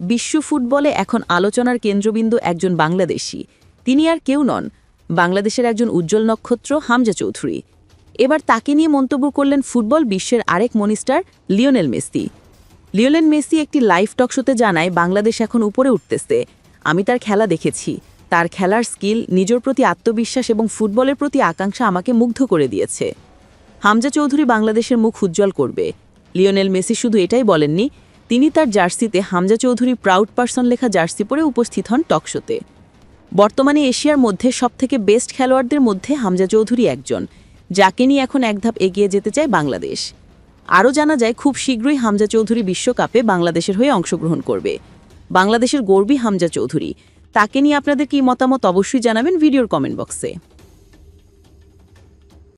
বিশ্ব ফুটবলে এখন আলোচনার কেন্দ্রবিন্দু একজন বাংলাদেশি। তিনি আর কেউ নন, বাংলাদেশের একজন উজ্জ্বল নক্ষত্র হামজা চৌধুরী। এবার তাকে নিয়ে মন্তব্য করলেন ফুটবল বিশ্বের আরেক monster Lionel Messi. Lionel Messi একটি লাইভ টক শোতে জানায়, বাংলাদেশ এখন উপরে উঠতেছে। আমি তার খেলা দেখেছি। তার খেলার স্কিল, নিজের প্রতি আত্মবিশ্বাস এবং ফুটবলের প্রতি আকাঙ্ক্ষা আমাকে মুগ্ধ করে দিয়েছে। হামজা চৌধুরী বাংলাদেশের মুখ উজ্জ্বল করবে। লিওনেল মেসি শুধু এটাই বলেননি তিনি তার জার্সিতে হামজা চৌধুরী প্রাউড পার্সন লেখা জার্সি পরে উপস্থিত হন টকশোতে। বর্তমানে এশিয়ার মধ্যে সবথেকে বেস্ট খেলোয়াড়দের মধ্যে হামজা চৌধুরী একজন, যাকে নিয়ে এখন এক ধাপ এগিয়ে যেতে চায় বাংলাদেশ। আরও জানা যায়, খুব শীঘ্রই হামজা চৌধুরী বিশ্বকাপে বাংলাদেশের হয়ে অংশগ্রহণ করবে। বাংলাদেশের গর্বী হামজা চৌধুরী, তাকে নিয়ে আপনাদের কী মতামত অবশ্যই জানাবেন ভিডিওর কমেন্ট বক্সে।